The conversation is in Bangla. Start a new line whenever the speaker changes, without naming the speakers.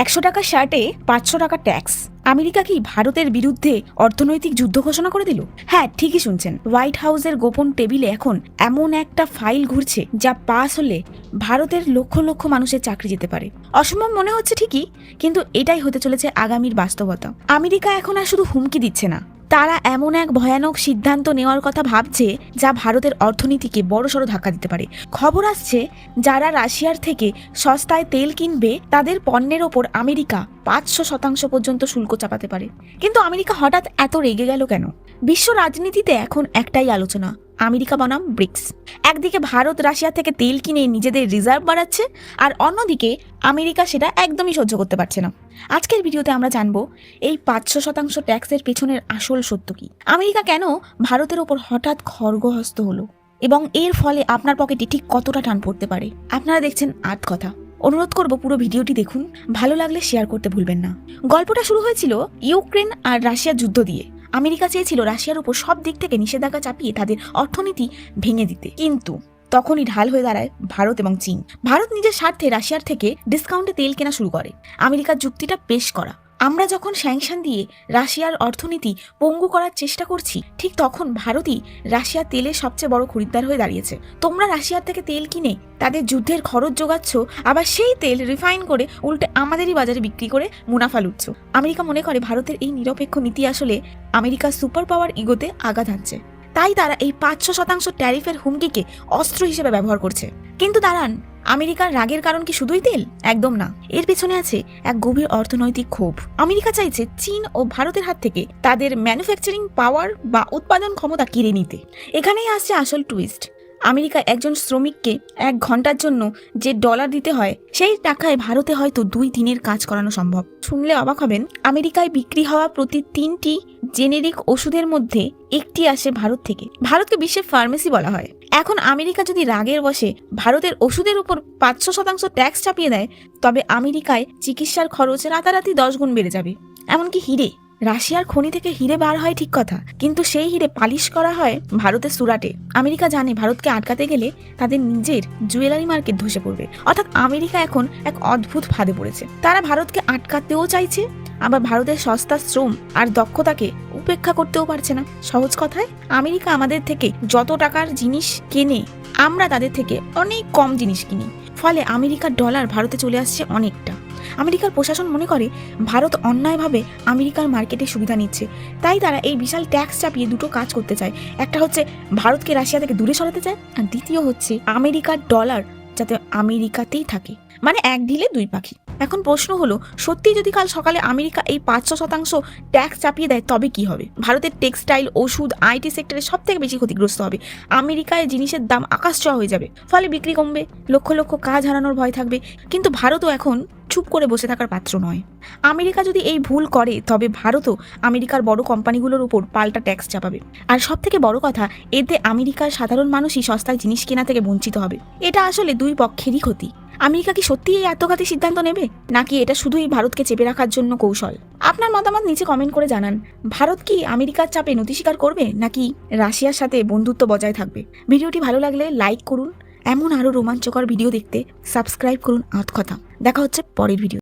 একশো টাকা শার্টে পাঁচশো টাকা ট্যাক্স। আমেরিকা কি ভারতের বিরুদ্ধে অর্থনৈতিক যুদ্ধ ঘোষণা করে দিল? হ্যাঁ ঠিকই শুনছেন। হোয়াইট হাউসের গোপন টেবিলে এখন এমন একটা ফাইল ঘুরছে যা পাস হলে ভারতের লক্ষ লক্ষ মানুষের চাকরি যেতে পারে। অসম্ভব মনে হচ্ছে ঠিকই, কিন্তু এটাই হতে চলেছে আগামীর বাস্তবতা। আমেরিকা এখন আর শুধু হুমকি দিচ্ছে না। তারা এমন এক ভয়ানক সিদ্ধান্ত নেওয়ার কথা ভাবছে যা ভারতের অর্থনীতিকে বড়সড় ধাক্কা দিতে পারে। খবর আসছে, যারা রাশিয়ার থেকে সস্তায় তেল কিনবে, তাদের পণ্যের ওপর আমেরিকা পাঁচশো শতাংশ পর্যন্ত শুল্ক চাপাতে পারে। কিন্তু আমেরিকা হঠাৎ এত রেগে গেল কেন? বিশ্ব রাজনীতিতে এখন একটাই আলোচনা, আমেরিকা বনাম ব্রিক্স। একদিকে ভারত রাশিয়া থেকে তেল কিনে নিজেদের রিজার্ভ বাড়াচ্ছে, আর অন্যদিকে আমেরিকা সেটা একদমই সহ্য করতে পারছে না। আজকের ভিডিওতে আমরা জানব, এই পাঁচশো শতাংশ ট্যাক্সের পেছনের আসল সত্য কি? আমেরিকা কেন ভারতের ওপর হঠাৎ খর্গহস্ত হলো? এবং এর ফলে আপনার পকেটে ঠিক কতটা টান পড়তে পারে? আপনারা দেখছেন আট কথা। অনুরোধ করব পুরো ভিডিওটি দেখুন, ভালো লাগলে শেয়ার করতে ভুলবেন না। গল্পটা শুরু হয়েছিল ইউক্রেন আর রাশিয়ার যুদ্ধ দিয়ে। আমেরিকা চেয়েছিল রাশিয়ার উপর সব দিক থেকে নিষেধাজ্ঞা চাপিয়ে তাদের অর্থনীতি ভেঙে দিতে। কিন্তু তখনই ঢাল হয়ে দাঁড়ায় ভারত এবং চীন। ভারত নিজের স্বার্থে রাশিয়ার থেকে ডিসকাউন্টে তেল কেনা শুরু করে। আমেরিকার যুক্তিটা পেশ করা। আমরা যখন স্যাংশন দিয়ে রাশিয়ার অর্থনীতি পঙ্গু করার চেষ্টা করছি, ঠিক তখন ভারতই রাশিয়ার তেলের সবচেয়ে বড় খরিদ্দার হয়ে দাঁড়িয়েছে। তোমরা রাশিয়ার থেকে তেল কিনে তাদের যুদ্ধের খরচ যোগাচ্ছ, আবার সেই তেল রিফাইন করে উল্টে আমাদেরই বাজারে বিক্রি করে মুনাফা লুটছ। আমেরিকা মনে করে ভারতের এই নিরপেক্ষ নীতি আসলে আমেরিকার সুপার পাওয়ার ইগোতে আঘাত হানছে। তাই তারা এই পাঁচশো শতাংশ ট্যারিফের হুমকিকে অস্ত্র হিসেবে ব্যবহার করছে। কিন্তু দাঁড়ান, আমেরিকার রাগের কারণ কি শুধুই তেল? একদম না। এর পেছনে আছে এক গভীর অর্থনৈতিক ক্ষোভ। আমেরিকা চাইছে চীন ও ভারতের হাত থেকে তাদের ম্যানুফ্যাকচারিং পাওয়ার বা উৎপাদন ক্ষমতা কিনে নিতে। এখানেই আসছে আসল টুইস্ট আমেরিকা একজন শ্রমিককে এক ঘণ্টার জন্য যে ডলার দিতে হয়, সেই টাকায় ভারতে হয়তো দুই দিনের কাজ করানো সম্ভব। শুনলে অবাক হবেন, আমেরিকায় বিক্রি হওয়া প্রতি তিনটি জেনেরিক ওষুধের মধ্যে একটি আসে ভারত থেকে। ভারতকে বিশ্বের ফার্মেসি বলা হয়। এখন আমেরিকা যদি রাগের বসে ভারতের ওষুধের উপর পাঁচশো শতাংশ ট্যাক্স চাপিয়ে দেয়, তবে আমেরিকায় চিকিৎসার খরচ রাতারাতি দশ গুণ বেড়ে যাবে। এমনকি হিরে রাশিয়ার খনি থেকে হিরে বার হয় ঠিক কথা, কিন্তু সেই হিরে পালিশ করা হয় ভারতের সুরাটে। আমেরিকা জানে ভারতকে আটকাতে গেলে তাদের নিজের জুয়েলারি মার্কেট ধসে পড়বে। অর্থাৎ আমেরিকা এখন এক অদ্ভুত ফাঁদে পড়েছে। তারা ভারতকে আটকাতেও চাইছে, আবার ভারতের সস্তা শ্রম আর দক্ষতাকে উপেক্ষা করতেও পারছে না। সহজ কথায়, আমেরিকা আমাদের থেকে যত টাকার জিনিস কেনে, আমরা তাদের থেকে অনেক কম জিনিস কিনি। ফলে আমেরিকার ডলার ভারতে চলে আসছে অনেকটা। আমেরিকার প্রশাসন মনে করে, ভারত অন্যায়ভাবে আমেরিকার মার্কেটে সুবিধা নিচ্ছে। তাই তারা এই বিশাল ট্যাক্স চাপিয়ে দুটো কাজ করতে চায়। একটা হচ্ছে ভারতকে রাশিয়া থেকে দূরে সরাতে চায়, আর দ্বিতীয় হচ্ছে আমেরিকার ডলার যাতে আমেরিকাতেই থাকে। মানে এক ঢিলে দুই পাখি। এখন প্রশ্ন হলো সত্যি যদি কাল সকালে আমেরিকা এই পাঁচশো শতাংশ ট্যাক্স চাপিয়ে দেয়, তবে কি হবে? ভারতের টেক্সটাইল, ওষুধ আইটি সেক্টরে সব থেকে বেশি ক্ষতিগ্রস্ত হবে। আমেরিকায় জিনিসের দাম আকাশ হয়ে যাবে। ফলে বিক্রি কমবে, লক্ষ লক্ষ কাজ হারানোর ভয় থাকবে। কিন্তু ভারতও এখন চুপ করে বসে থাকার পাত্র নয়। আমেরিকা যদি এই ভুল করে, তবে ভারতও আমেরিকার বড় কোম্পানিগুলোর উপর পাল্টা ট্যাক্স চাপাবে। আর সব থেকে বড় কথা, এতে আমেরিকার সাধারণ মানুষই সস্তায় জিনিস কেনা থেকে বঞ্চিত হবে। এটা আসলে দুই পক্ষেরই ক্ষতি। আমেরিকা কি সত্যি এই আত্মঘাতী সিদ্ধান্ত নেবে? নাকি এটা শুধুই ভারতকে চেপে রাখার জন্য কৌশল? আপনার মতামত নিচে কমেন্ট করে জানান। ভারত কি আমেরিকার চাপে নতি স্বীকার করবে, নাকি রাশিয়ার সাথে বন্ধুত্ব বজায় থাকবে? ভিডিওটি ভালো লাগলে লাইক করুন এমন আরও রোমাঞ্চকর ভিডিও দেখতে সাবস্ক্রাইব করুন আধকথা দেখা হচ্ছে পরের ভিডিও